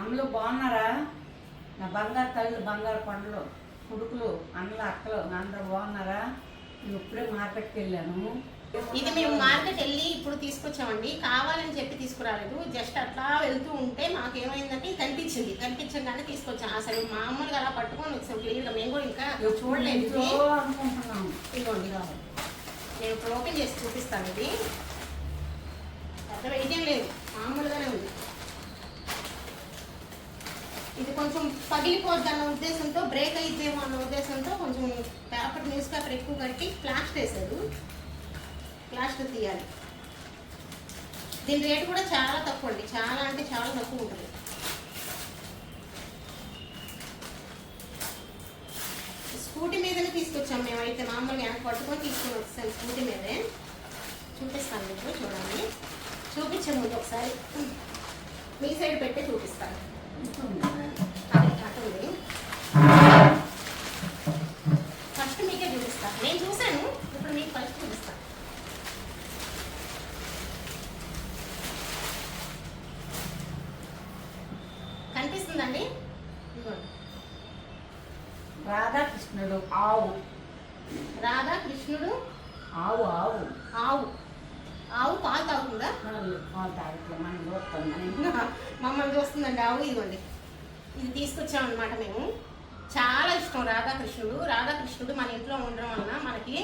అమ్మలు బాగున్నారా? నా బంగారు తల్లి బంగారు పండ్లు కొడుకులు అన్నలు అక్కలు అందరూ బాగున్నారా? నేను ఇప్పుడే మార్కెట్కి వెళ్ళాను. ఇది మేము మార్కెట్ వెళ్ళి ఇప్పుడు తీసుకొచ్చామండి. కావాలని చెప్పి తీసుకురాలేదు. జస్ట్ అట్లా వెళ్తూ ఉంటే మాకు ఏమైందంటే కనిపించింది. కనిపించగానే తీసుకొచ్చాం. అసలు మామూలుగా అలా పట్టుకొని వచ్చాం. క్లియర్గా మేము కూడా ఇంకా చూడలేదు ఇదిగోండి నేను ఇప్పుడు ఓపెన్ చేసి చూపిస్తాను ఇది పెద్ద వెయిట్ ఏం లేదు మామూలుగానే ఉంది ఇది కొంచెం పగిలిపోద్ది అన్న ఉద్దేశంతో బ్రేక్ అయిద్దేమో అన్న ఉద్దేశంతో కొంచెం పేపర్ న్యూస్ పేపర్ ఎక్కువ కట్టి ప్లాస్టర్ వేసారు ప్లాస్టర్ తీయాలి. దీని రేటు కూడా చాలా తక్కువ అండి. చాలా అంటే చాలా తక్కువ ఉంటుంది. స్కూటీ మీదనే తీసుకొచ్చాం మేమైతే మామూలుగా వెనక పట్టుకొని తీసుకొని వచ్చాను స్కూటీ మీదే. చూపిస్తాను మీకు చూడండి. చూపించే ముందు ఒకసారి. మీ సైడ్ పెట్టి చూపిస్తాను. ఆవు. ఆవు. ఆవు పాలు తాగుతుందా? పాలు మనం మమ్మల్ని చూస్తుందండి ఆవు ఇదిగోండి. ఇది తీసుకొచ్చామన్నమాట మేము. చాలా ఇష్టం రాధాకృష్ణుడు. రాధాకృష్ణుడు మన ఇంట్లో ఉండడం వలన మనకి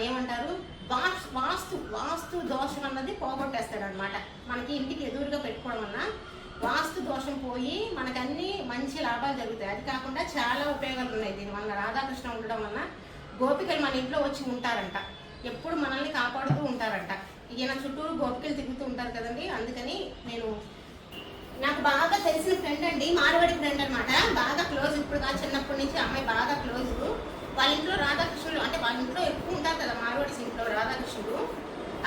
ఏమంటారు? వాస్ వాస్తు వాస్తు దోషం అన్నది పోగొట్టేస్తాడు అనమాట మనకి ఇంటికి ఎదురుగా పెట్టుకోవడం వలన వాస్తు దోషం పోయి మనకి అన్ని మంచి లాభాలు జరుగుతాయి. అది కాకుండా చాలా ఉపయోగాలు ఉన్నాయి దీనివల్ల రాధాకృష్ణ ఉండడం వలన గోపికలు మన ఇంట్లో వచ్చి ఉంటారంట. ఎప్పుడు మనల్ని కాపాడుతూ ఉంటారంట. ఈయన చుట్టూరు గోపికలు తిరుగుతూ ఉంటారు కదండి. అందుకని నేను నాకు బాగా తెలిసిన ఫ్రెండ్ అండి మార్వాడి ఫ్రెండ్ అనమాట బాగా క్లోజ్ ఇప్పుడు కాదు చిన్నప్పటి నుంచి అమ్మాయి బాగా క్లోజ్ వాళ్ళ ఇంట్లో రాధాకృష్ణుడు అంటే వాళ్ళ ఇంట్లో ఎక్కువ ఉంటారు కదా మార్వాడి ఇంట్లో రాధాకృష్ణుడు.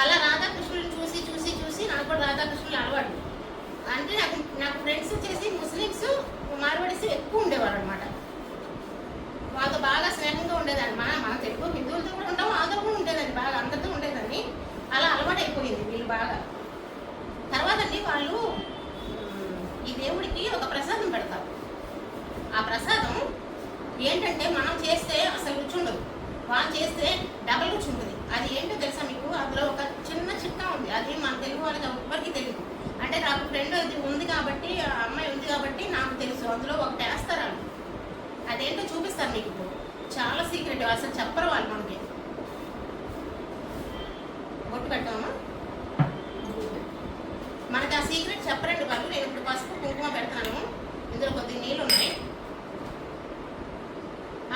అలా రాధాకృష్ణుడిని చూసి చూసి చూసి నాకు కూడా రాధాకృష్ణుడు అలవాటు. అంటే నాకు నాకు ఫ్రెండ్స్ వచ్చేసి ముస్లిమ్స్ మార్వాడిస్ ఎక్కువ ఉండేవారు అనమాట వాళ్ళతో బాగా స్నేహంగా ఉండేదాన్ని మన మన తెలుగు హిందువులతో కూడా ఉంటాం వాళ్ళతో కూడా ఉండేదాన్ని బాగా అందరితో ఉండేదాన్ని అలా అలవాటు అయిపోయింది వీళ్ళు బాగా తర్వాత అండి వాళ్ళు ఉమ్, ఈ దేవుడికి ఒక ప్రసాదం పెడతారు ఆ ప్రసాదం ఏంటంటే మనం చేస్తే అసలు రుచి ఉండదు వాళ్ళు చేస్తే డబల్ రుచి ఉంటుంది అది ఏంటో తెలుసా మీకు అందులో ఒక చిన్న చిట్కా ఉంది అది మన తెలుగు వాళ్ళకి ఎవ్వరికి తెలియదు అంటే నాకు ఫ్రెండ్ అది ఉంది కాబట్టి ఆ అమ్మాయి ఉంది కాబట్టి నాకు తెలుసు అందులో ఒకటి వేస్తారు వాళ్ళు అదేంటో చూపిస్తాను మీకు చాలా సీక్రెట్ అసలు చెప్పరు వాళ్ళు మనకి. బొట్టు పెట్టామా మనకి ఆ సీక్రెట్ చెప్పరండి వాళ్ళు. నేను ఇప్పుడు పసుపు కుంకుమ పెడతాను. ఇందులో కొద్ది నీళ్ళు ఉన్నాయి.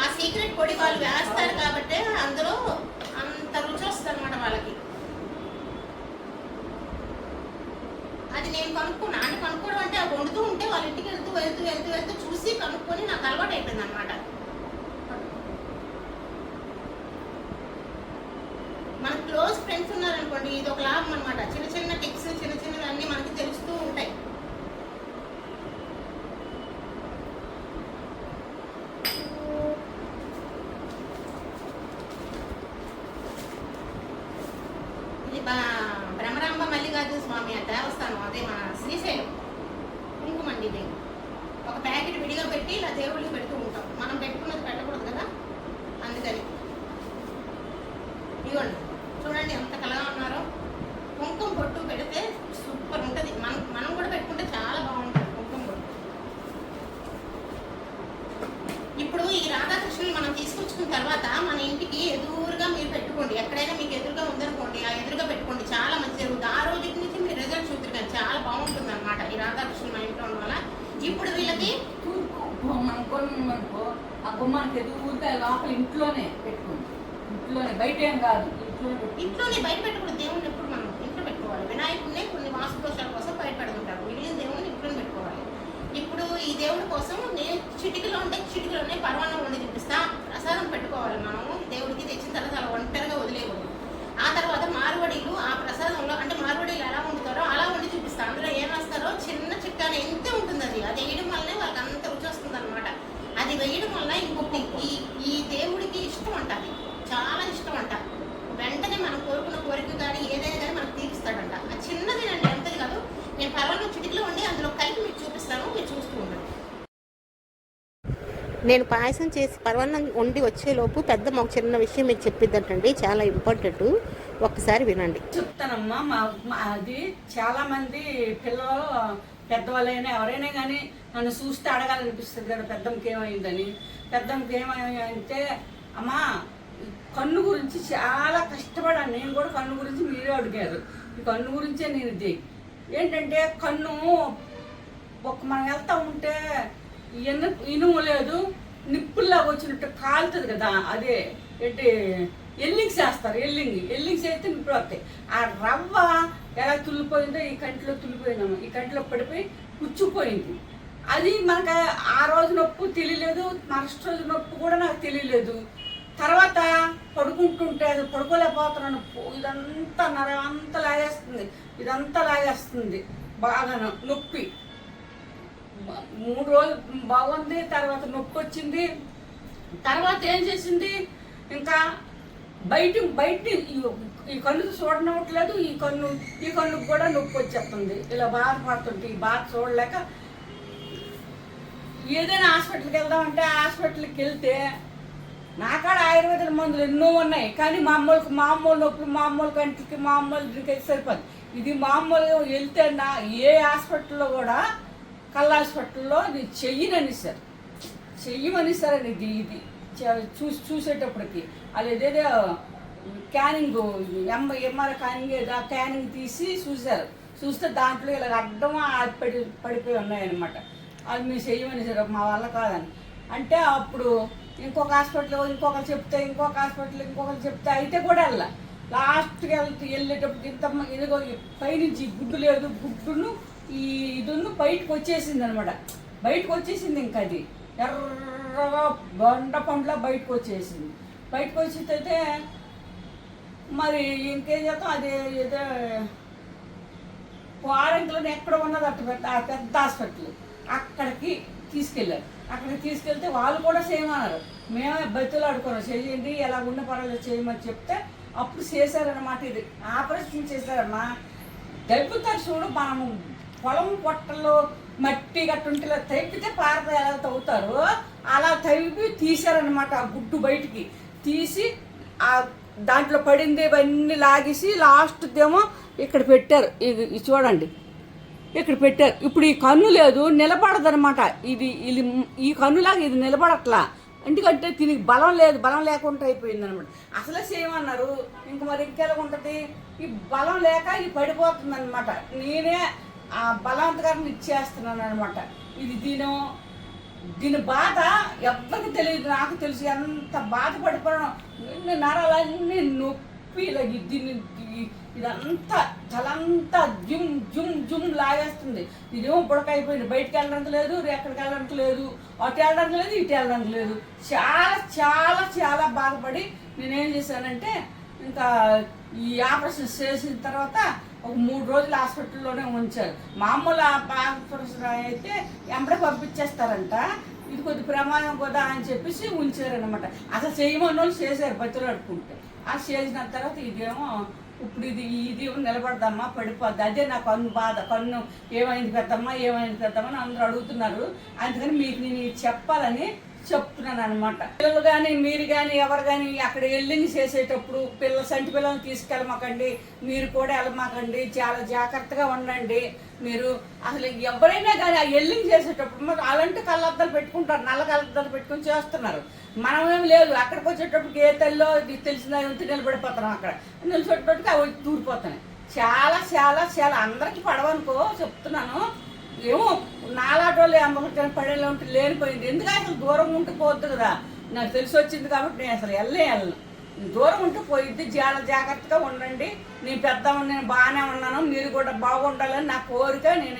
ఆ సీక్రెట్ పొడి వాళ్ళు వేస్తారు కాబట్టి అందులో అంత రుచి వస్తుంది అనమాట వాళ్ళకి. అది నేను కనుక్కున్నా. అంటే కనుక్కోవడం అంటే వండుతూ ఉంటే వాళ్ళ ఇంటికి వెళ్తూ వెళ్తూ వెళ్తూ వెళ్తూ చూసి కనుక్కొని నాకు అలవాటు అయిపోయింది అనమాట మన క్లోజ్ ఫ్రెండ్స్ ఇప్పుడు ఇది ఒక లాభం అనమాట చిన్న చిన్న టిప్స్ చిన్న చిన్నవి అన్నీ మనకి తెలుస్తూ ఉంటాయి. ఇది బా- భ్రమరాంబ మల్లికార్జున స్వామి ఆ దేవస్థానం అదే మన శ్రీశైలం. కుంకుమండి ఇది. ఒక ప్యాకెట్ విడిగా పెట్టి ఇలా దేవుళ్ళకి పెడుతూ ఉంటాం. మనం పెట్టుకున్నది పెట్టకూడదు కదా? అందుకని. ఇదిగోండి. చూడండి ఎంత కలగా ఉన్నారో. కుంకుమ పొట్టు పెడితే సూపర్ ఉంటుంది. మనం మనం కూడా పెట్టుకుంటే చాలా బాగుంటుంది కుంకుమ పొట్టు ఇప్పుడు ఈ రాధాకృష్ణుని మనం తీసుకొచ్చుకున్న తర్వాత మన ఇంటికి ఎదురుగా మీరు పెట్టుకోండి. ఎక్కడైనా మీకు ఎదురుగా ఉందనుకోండి ఆ ఎదురుగా పెట్టుకోండి. చాలా మంచి జరుగుతుంది. ఆ రోజు నుంచి మీరు రిజల్ట్ చూద్దరు కానీ చాలా బాగుంటుంది అనమాట ఈ రాధాకృష్ణ మన ఇంట్లో ఉండడం వల్ల. ఇప్పుడు వీళ్ళకి మనం కొనుకో ఆ గుమ్మానికి ఎదుగుతా లోపల ఇంట్లోనే పెట్టుకుంది ఇంట్లోనే బయట ఏం కాదు. ఇంట్లోనే బయట పెట్టకూడదు దేవుడిని ఎప్పుడు మనం ఇంట్లో పెట్టుకోవాలి. వినాయకుడిని కొన్ని వాస్తు కోసం బయట పెడుతుంటారు మిగిలిన దేవుడిని ఇంట్లో పెట్టుకోవాలి. ఇప్పుడు ఈ దేవుడి కోసం నేను చిటికలో ఉంటే చిటికలోనే పర్వాణం ఉండి చూపిస్తా ప్రసాదం పెట్టుకోవాలి మనము. దేవుడికి తెచ్చిన తర్వాత అలా ఒంటరిగా వదిలేయకూడదు. ఆ తర్వాత మార్వడీలు ఆ ప్రసాదంలో అంటే మార్వడీలు ఎలా వండుతారో అలా వండి చూపిస్తా. అందులో ఏం వేస్తారో చిన్న చిట్కాన ఎంతే ఉంటుంది అది అది వేయడం వల్లనే వాళ్ళకి అంత రుచి వస్తుంది అనమాట అది వేయడం వల్ల ఇంకొకటి ఈ ఈ దేవుడికి ఇష్టం అంట అది చాలా ఇష్టం అంట వెంటనే మనం కోరుకున్న కోరిక కానీ ఏదైనా కానీ మనకు తీరుస్తాడంట ఆ చిన్నదేనండి ఎంతది కాదు నేను పర్వాలేదు చిటికలో ఉండి అందులో కలిపి మీకు చూపిస్తాను మీరు నేను పాయసం చేసి పర్వన్నం వండి వచ్చేలోపు పెద్ద మాకు చిన్న విషయం మీకు చెప్పిద్దంటండి చాలా ఇంపార్టెంట్ ఒక్కసారి వినండి. చెప్తానమ్మా మా అది చాలా మంది పిల్లలు పెద్దవాళ్ళైనా ఎవరైనా కానీ నన్ను చూస్తే అడగాలనిపిస్తుంది కదా పెద్దమ్మకి ఏమైందని. పెద్దమ్మకి ఏమైందంటే అమ్మా కన్ను గురించి చాలా కష్టపడాను. నేను కూడా కన్ను గురించి మీరే అడిగారు. ఈ కన్ను గురించే నేను ఇది. ఏంటంటే కన్ను ఒక మనం వెళ్తా ఉంటే ఎందుకు ఇనుము లేదు నిప్పుల్లాగా వచ్చినట్టు కాలుతుంది కదా అదే ఏంటి ఎల్లింగ్స్ వేస్తారు ఎల్లింగ్ ఎల్లింగ్స్ అయితే నిప్పులు వస్తాయి. ఆ రవ్వ ఎలా తుల్లిపోయిందో ఈ కంటిలో తుల్లిపోయినాము ఈ కంటిలో పడిపోయి పుచ్చిపోయింది అది మనకు ఆ రోజు నొప్పి తెలియలేదు మరుసటి రోజు నొప్పి కూడా నాకు తెలియలేదు. తర్వాత పడుకుంటుంటే అది పడుకోలేకపోతున్నాను ఇదంతా నరం అంతా లాగేస్తుంది ఇదంతా లాగేస్తుంది బాగా నొప్పి. మూడు రోజులు బాగుంది తర్వాత నొప్పి వచ్చింది. తర్వాత ఏం చేసింది? ఇంకా బయట బయట ఈ- కన్ను చూడనవట్లేదు ఈ కన్ను ఈ కన్నుకు కూడా నొప్పి వచ్చేస్తుంది. ఇలా బాధపడుతుంటే ఈ బాధ చూడలేక ఏదైనా హాస్పిటల్కి వెళ్దామంటే హాస్పిటల్కి వెళ్తే నాకాడ ఆయుర్వేద మందులు ఎన్నో ఉన్నాయి. కానీ మామూలుకి మామూలు నొప్పులు మామూలు కంటికి మామూలు దీనికి అయితే సరిపోదు. ఇది మామూలుగా వెళ్తే నా ఏ హాస్పిటల్లో కూడా కళ్ళ హాస్పిటల్లో ఇది చెయ్యనని సార్. చెయ్యమని సార్ అని ఇది. ఇది చూసి చూసేటప్పటికి అది ఏదేదో క్యానింగ్ ఎం ఎంఆర్ క్యానింగ్ ఏదో ఆ క్యానింగ్ తీసి చూశారు. చూస్తే దాంట్లో ఇలా అడ్డం అది పడి పడిపోయి ఉన్నాయన్నమాట. అది మీరు చెయ్యమని సార్ మా వల్ల కాదని. అంటే అప్పుడు ఇంకొక హాస్పిటల్ ఇంకొకరు చెప్తే ఇంకొక హాస్పిటల్ ఇంకొకరు చెప్తే అయితే కూడా వెళ్ళా లాస్ట్కి వెళ్తే వెళ్ళేటప్పుడు ఇంత ఇదిగో ఈ పైనుంచి గుడ్డు లేదు గుడ్డును ఈ ఇదొందు బయటకు వచ్చేసింది అనమాట బయటకు వచ్చేసింది ఇంకా అది. ఎర్రగా బండ పండ్ల బయటకు వచ్చేసింది బయటకు వచ్చేటైతే మరి ఇంకేం చేస్తాం అది ఏదో వారంట్లోనే ఎక్కడ ఉన్నది అటు పెద్ద ఆ పెద్ద హాస్పిటల్. అక్కడికి తీసుకెళ్ళారు. అక్కడికి తీసుకెళ్తే వాళ్ళు కూడా చేయమన్నారు మేమే బతులు ఆడుకున్నాం చేయండి ఎలా ఉన్న పర్వాలేదు చేయమని చెప్తే అప్పుడు చేశారనమాట ఇది. ఆపరేషన్ చేశారమ్మా. దెబ్బతారు చూడు మనము. పొలం పొట్టలు మట్టి గట్టుంటే తవ్వితే పారత ఎలా తవ్వుతారు అలా తవ్వి తీశారనమాట ఆ గుడ్డు బయటికి. తీసి ఆ దాంట్లో పడింది ఇవన్నీ లాగేసి లాస్ట్ దేమో ఇక్కడ పెట్టారు. ఇది ఇది చూడండి. ఇక్కడ పెట్టారు. ఇప్పుడు ఈ కన్ను లేదు నిలబడదనమాట ఇది ఇది ఈ కన్నులాగా ఇది నిలబడట్లా. ఎందుకంటే దీనికి బలం లేదు బలం లేకుండా అయిపోయింది అనమాట అసలే చేయమన్నారు. ఇంక మరి ఇంకెలా ఉంటుంది ఈ బలం లేక ఇది పడిపోతుంది అనమాట నేనే ఆ బలాంతకారం ఇచ్చేస్తున్నాను అనమాట ఇది దీని. దీని బాధ ఎవరికి తెలియదు. నాకు తెలుసు ఎంత బాధపడిపోవడం నరాలన్నీ నొప్పి ఇలా దీన్ని ఇదంతా తలంతా జుమ్ జుమ్ జుమ్ లాగేస్తుంది. ఇదేమో బుడకైపోయింది బయటకు వెళ్ళడానికి లేదు ఎక్కడికి వెళ్ళడానికి లేదు అటు వెళ్ళడానికి లేదు ఇటు వెళ్ళడానికి లేదు. చాలా చాలా చాలా బాధపడి నేనేం చేశానంటే ఇంకా ఈ ఆపరేషన్ చేసిన తర్వాత ఒక మూడు రోజులు హాస్పిటల్లోనే ఉంచారు. మామూలు ఆపరేషన్ అయితే ఎంబడే పంపించేస్తారంట. ఇది కొద్ది ప్రమాదం కదా అని చెప్పేసి ఉంచారనమాట అసలు చేయమని వాళ్ళు చేశారు బతులు అడుకుంటే ఆ చేసిన తర్వాత ఇదేమో ఇప్పుడు ఇది ఇది నిలబడదమ్మా పడిపోద్ది. అదే నా కన్ను బాధ. కన్ను ఏమైంది పెద్దమ్మా ఏమైంది పెద్దమ్మా అని అందరూ అడుగుతున్నారు. అందుకని మీకు నేను ఇది చెప్పాలని చెప్తున్నాను అనమాట పిల్లలు కానీ మీరు కానీ ఎవరు కానీ అక్కడ ఎల్లింగ్ చేసేటప్పుడు పిల్ల సంటి పిల్లల్ని తీసుకెళ్ళమాకండి మీరు కూడా వెళ్ళమాకండి చాలా జాగ్రత్తగా ఉండండి. మీరు అసలు ఎవరైనా కానీ ఆ ఎల్లింగ్ చేసేటప్పుడు మరి అలాంటి కళ్ళద్దాలు పెట్టుకుంటారు నల్ల కళ్ళద్దాలు పెట్టుకుని చేస్తున్నారు. మనమేం లేదు అక్కడికి వచ్చేటప్పటికి ఏ తల్లిలో తెలిసిన నిలబడిపోతున్నాం అక్కడ? నిలబెట్టేటప్పటికి అవి దూరిపోతున్నాయి. చాలా చాలా చాలా అందరికీ పడవనుకో చెప్తున్నాను. ఏమో నాలాటోళ్ళు అమ్మకం పడేలా ఉంటే లేనిపోయింది. ఎందుకు అసలు దూరం ఉంటే పోద్దు కదా? నాకు తెలిసి వచ్చింది కాబట్టి నేను అసలు వెళ్ళే వెళ్ళను దూరం ఉంటే పోయిద్ది. చాలా జాగ్రత్తగా ఉండండి. నేను పెద్దమ్మ నేను బాగానే ఉన్నాను. మీరు కూడా బాగుండాలని నా కోరిక. నేను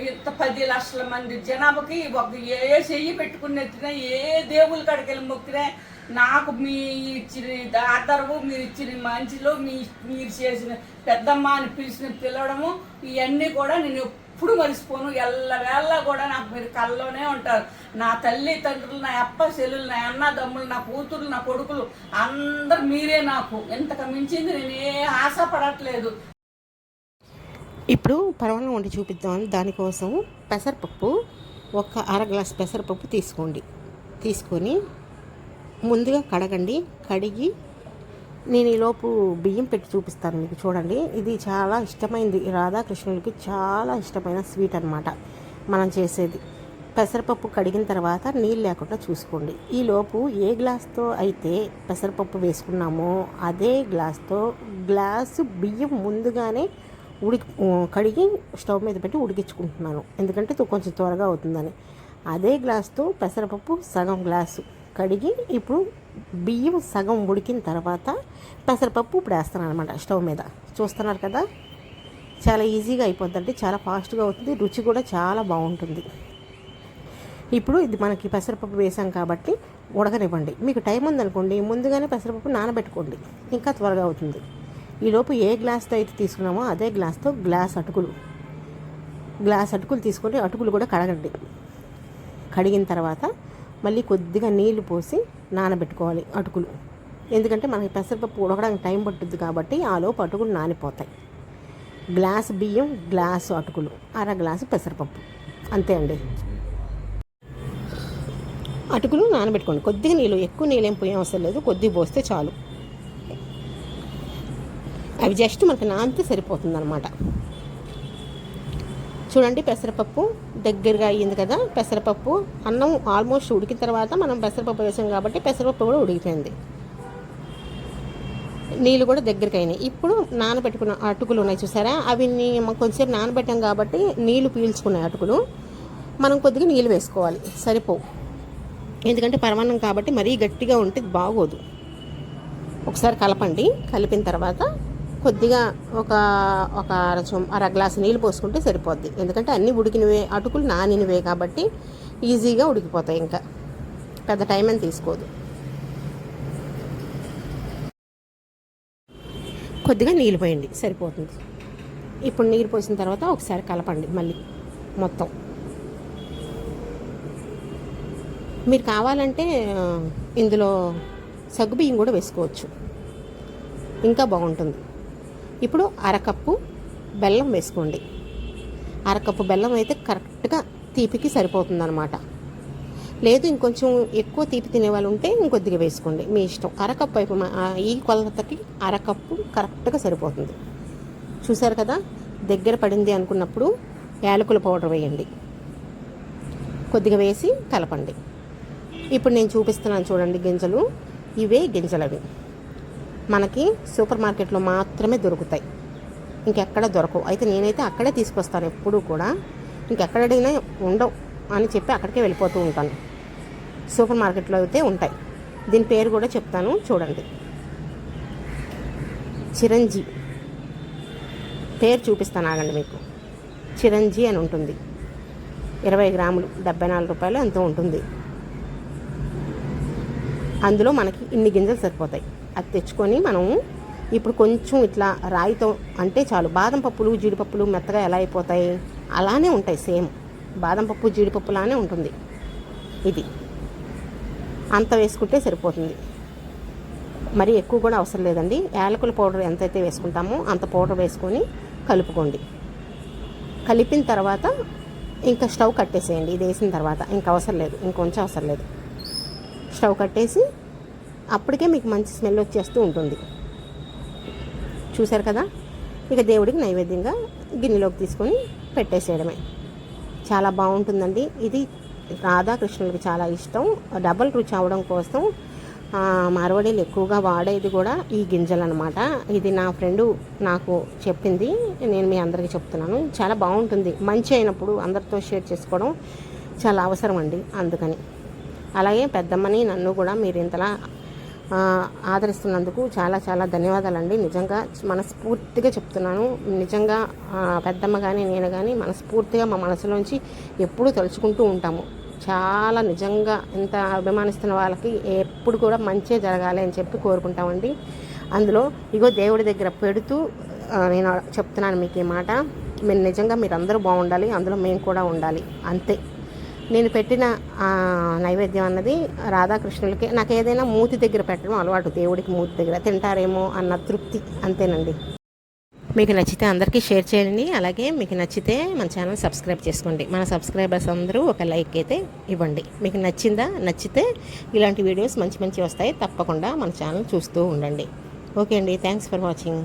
ఇంత పది లక్షల మంది జనాభాకి ఒక ఏ చెయ్యి పెట్టుకుని ఎత్తినా ఏ దేవుళ్ళ కాడికి వెళ్ళి మొక్కినా నాకు మీ ఇచ్చిన ఆధారము మీరు ఇచ్చిన మంచిలో మీ మీరు చేసిన పెద్దమ్మ అని పిలిచిన పిలవడము ఇవన్నీ కూడా నేను ఎప్పుడు మర్చిపోను. ఎల్లవేళ్ళ కూడా నాకు మీరు కల్లోనే ఉంటారు. నా తల్లి తండ్రులు నా అప్ప చెల్లులు నా అన్నదమ్ములు నా కూతురు నా కొడుకులు అందరు మీరే నాకు. ఇంతకు మించింది నేను ఏ ఆశపడట్లేదు. ఇప్పుడు పరమాన్నం వండి చూపిద్దాం. దానికోసం పెసరపప్పు ఒక అర గ్లాస్ పెసరపప్పు తీసుకోండి. తీసుకొని ముందుగా కడగండి. కడిగి నేను ఈలోపు బియ్యం పెట్టి చూపిస్తాను మీకు చూడండి. ఇది చాలా ఇష్టమైనది రాధాకృష్ణులకి చాలా ఇష్టమైన స్వీట్ అనమాట మనం చేసేది. పెసరపప్పు కడిగిన తర్వాత నీళ్ళు లేకుండా చూసుకోండి. ఈలోపు ఏ గ్లాస్తో అయితే పెసరపప్పు వేసుకున్నామో అదే గ్లాస్తో గ్లాసు బియ్యం ముందుగానే ఉడికి కడిగి స్టవ్ మీద పెట్టి ఉడికించుకుంటున్నాను. ఎందుకంటే కొంచెం త్వరగా అవుతుందని. అదే గ్లాస్తో పెసరపప్పు సగం గ్లాసు. కడిగి ఇప్పుడు బియ్యం సగం ఉడికిన తర్వాత పెసరపప్పు ఇప్పుడు వేస్తున్నాను అనమాట స్టవ్ మీద. చూస్తున్నారు కదా? చాలా ఈజీగా అయిపోద్దండి చాలా ఫాస్ట్గా అవుతుంది రుచి కూడా చాలా బాగుంటుంది. ఇప్పుడు ఇది మనకి పెసరపప్పు వేసాం కాబట్టి ఉడకనివ్వండి. మీకు టైం ఉందనుకోండి ముందుగానే పెసరపప్పు నానబెట్టుకోండి ఇంకా త్వరగా అవుతుంది. ఈలోపు ఏ గ్లాస్తో అయితే తీసుకున్నామో అదే గ్లాస్తో గ్లాస్ అటుకులు. గ్లాస్ అటుకులు తీసుకొని అటుకులు కూడా కడగండి. కడిగిన తర్వాత మళ్ళీ కొద్దిగా నీళ్ళు పోసి నానబెట్టుకోవాలి అటుకులు. ఎందుకంటే మనకి పెసరపప్పు ఉడకడానికి టైం పట్టుద్ది కాబట్టి ఆ లోపు అటుకులు నానిపోతాయి. గ్లాస్ బియ్యం గ్లాసు అటుకులు అర గ్లాసు పెసరపప్పు. అంతే అండి. అటుకులు నానబెట్టుకోండి. కొద్దిగా నీళ్ళు ఎక్కువ నీళ్ళు ఏం పోయే అవసరం లేదు. కొద్దిగా పోస్తే చాలు. అవి జస్ట్ మనకి నానితే సరిపోతుంది అనమాట చూడండి పెసరపప్పు దగ్గరగా అయ్యింది కదా. పెసరపప్పు అన్నం ఆల్మోస్ట్ ఉడికిన తర్వాత మనం పెసరపప్పు వేసాం కాబట్టి పెసరపప్పు కూడా ఉడికిపోయింది. నీళ్ళు కూడా దగ్గరికి అయినాయి. ఇప్పుడు నానబెట్టుకున్న అటుకులు ఉన్నాయి చూసారా? అవి కొంచెంసేపు నానబెట్టాం కాబట్టి నీళ్ళు పీల్చుకున్నాయి అటుకులు. మనం కొద్దిగా నీళ్ళు వేసుకోవాలి. సరిపోవు ఎందుకంటే పరమాన్నం కాబట్టి మరీ గట్టిగా ఉంటే బాగోదు. ఒకసారి కలపండి. కలిపిన తర్వాత కొద్దిగా ఒక ఒక అర అర గ్లాసు నీళ్ళు పోసుకుంటే సరిపోద్ది. ఎందుకంటే అన్నీ ఉడికినవే అటుకులు నానినవే కాబట్టి ఈజీగా ఉడికిపోతాయి ఇంకా. పెద్ద టైం అని తీసుకోదు. కొద్దిగా నీళ్ళు పోయండి సరిపోతుంది. ఇప్పుడు నీరు పోసిన తర్వాత ఒకసారి కలపండి మళ్ళీ మొత్తం. మీరు కావాలంటే ఇందులో సగ్గుబియ్యం కూడా వేసుకోవచ్చు. ఇంకా బాగుంటుంది. ఇప్పుడు అరకప్పు బెల్లం వేసుకోండి. అరకప్పు బెల్లం అయితే కరెక్ట్గా తీపికి సరిపోతుంది అనమాట లేదు ఇంకొంచెం ఎక్కువ తీపి తినేవాళ్ళు ఉంటే ఇంకొద్దిగా వేసుకోండి. మీ ఇష్టం. అరకప్పు అయిపో ఈ కొలతకి అరకప్పు కరెక్ట్గా సరిపోతుంది. చూసారు కదా? దగ్గర పడింది అనుకున్నప్పుడు యాలకుల పౌడర్ వేయండి. కొద్దిగా వేసి కలపండి. ఇప్పుడు నేను చూపిస్తున్నాను చూడండి గింజలు. ఇవే గింజలు అవి మనకి సూపర్ మార్కెట్లో మాత్రమే దొరుకుతాయి. ఇంకెక్కడ దొరకవు. అయితే నేనైతే అక్కడే తీసుకొస్తాను. ఎప్పుడూ కూడా ఇంకెక్కడైనా ఉండవు అని చెప్పి అక్కడికే వెళ్ళిపోతూ ఉంటాను. సూపర్ మార్కెట్లో అయితే ఉంటాయి. దీని పేరు కూడా చెప్తాను. చూడండి. చిరంజీ. పేరు చూపిస్తాను ఆగండి మీకు. చిరంజీ అని ఉంటుంది. ఇరవై గ్రాములు డెబ్బై నాలుగు రూపాయలు ఎంతో ఉంటుంది. అందులో మనకి ఇన్ని గింజలు సరిపోతాయి. అది తెచ్చుకొని మనం ఇప్పుడు కొంచెం ఇట్లా రాయితో అంటే చాలు. బాదం పప్పులు జీడిపప్పులు మెత్తగా ఎలా అయిపోతాయి? అలానే ఉంటాయి సేమ్. బాదం పప్పు జీడిపప్పు లానే ఉంటుంది. ఇది. అంత వేసుకుంటే సరిపోతుంది. మరి ఎక్కువ కూడా అవసరం లేదండి. యాలకుల పౌడర్ ఎంతైతే వేసుకుంటామో అంత పౌడర్ వేసుకొని కలుపుకోండి. కలిపిన తర్వాత ఇంకా స్టవ్ కట్టేసేయండి. ఇది వేసిన తర్వాత. ఇంకా అవసరం లేదు. ఇంకొంచెం అవసరం లేదు. స్టవ్ కట్టేసి అప్పటికే మీకు మంచి స్మెల్ వచ్చేస్తూ ఉంటుంది. చూశారు కదా? ఇక దేవుడికి నైవేద్యంగా గిన్నెలోకి తీసుకొని పెట్టేసేయడమే. చాలా బాగుంటుందండి. ఇది రాధాకృష్ణులకి చాలా ఇష్టం. డబల్ రుచి అవడం కోసం మరవడీలు ఎక్కువగా వాడేది కూడా ఈ గింజలు అనమాట ఇది నా ఫ్రెండు నాకు చెప్పింది. నేను మీ అందరికీ చెప్తున్నాను. చాలా బాగుంటుంది. మంచి అయినప్పుడు అందరితో షేర్ చేసుకోవడం చాలా అవసరం అండి. అందుకని. అలాగే పెద్దమ్మని నన్ను కూడా మీరు ఇంతలా ఆదరిస్తున్నందుకు చాలా చాలా ధన్యవాదాలండి. నిజంగా మనస్ఫూర్తిగా చెప్తున్నాను. నిజంగా పెద్దమ్మ కానీ నేను కానీ మనస్ఫూర్తిగా మా మనసులోంచి ఎప్పుడూ తలుచుకుంటూ ఉంటాము. చాలా నిజంగా ఇంత అభిమానిస్తున్న వాళ్ళకి ఎప్పుడు కూడా మంచే జరగాలి అని చెప్పి కోరుకుంటామండి. అందులో ఇగో దేవుడి దగ్గర పెడుతూ నేను చెప్తున్నాను మీకు ఈ మాట. మీరు నిజంగా మీరందరూ బాగుండాలి అందులో మేము కూడా ఉండాలి. అంతే. నేను పెట్టిన నైవేద్యం అన్నది రాధాకృష్ణులకి. నాకు ఏదైనా మూతి దగ్గర పెట్టడం అలవాటు. దేవుడికి మూతి దగ్గర తింటారేమో అన్న తృప్తి అంతేనండి. మీకు నచ్చితే అందరికీ షేర్ చేయండి. అలాగే మీకు నచ్చితే మన ఛానల్ సబ్స్క్రైబ్ చేసుకోండి. మన సబ్స్క్రైబర్స్ అందరూ ఒక లైక్ అయితే ఇవ్వండి. మీకు నచ్చిందా? నచ్చితే ఇలాంటి వీడియోస్ మంచి మంచి వస్తాయి. తప్పకుండా మన ఛానల్ చూస్తూ ఉండండి. ఓకే అండి. Thanks for watching.